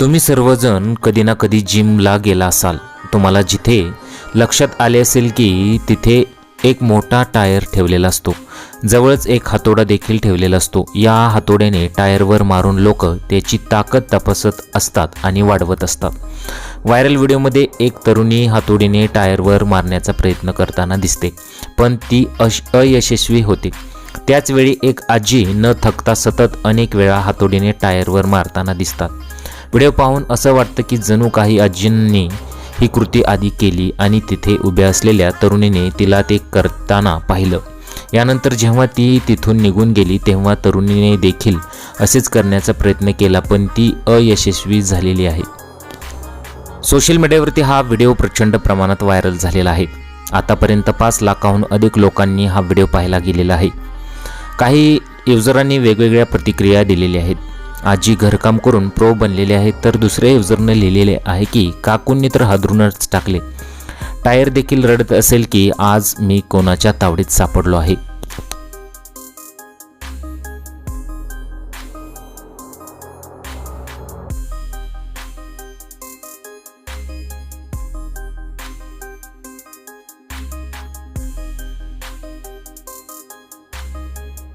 तुम्ही सर्वजण कधी ना कधी जिमला गेला असाल. तुम्हाला जिथे लक्षात आले असेल की तिथे एक मोठा टायर ठेवलेला असतो. जवळच एक हातोडा देखील ठेवलेला असतो. या हातोड्याने टायरवर मारून लोक त्याची ताकद तपासत असतात आणि वाढवत असतात. व्हायरल व्हिडिओमध्ये एक तरुणी हातोडीने टायरवर मारण्याचा प्रयत्न करताना दिसते पण ती अश अयशस्वी होते. त्याचवेळी एक आजी न थकता सतत अनेक वेळा हातोडीने टायरवर मारताना दिसतात. व्हिडिओ पाहून असं वाटतं की जणू काही आजींनी ही कृती आधी केली आणि तिथे उभ्या असलेल्या तरुणीने तिला ते करताना पाहिलं. यानंतर जेव्हा ती तिथून निघून गेली तेव्हा तरुणीने देखील असेच करण्याचा प्रयत्न केला पण ती अयशस्वी झालेली आहे. सोशल मीडियावरती हा व्हिडिओ प्रचंड प्रमाणात व्हायरल झालेला आहे. आतापर्यंत पाच लाखाहून अधिक लोकांनी हा व्हिडिओ पाहायला गेलेला आहे. काही युजरांनी वेगवेगळ्या प्रतिक्रिया दिलेल्या आहेत. आजी घरकाम करून प्रो बनलेले आहेत तर दुसऱ्या युजरनं लिहिलेले आहे की काकूंनी तर हादरूनच टाकले. टायर देखील रडत असेल की आज मी कोणाच्या तावडीत सापडलो आहे.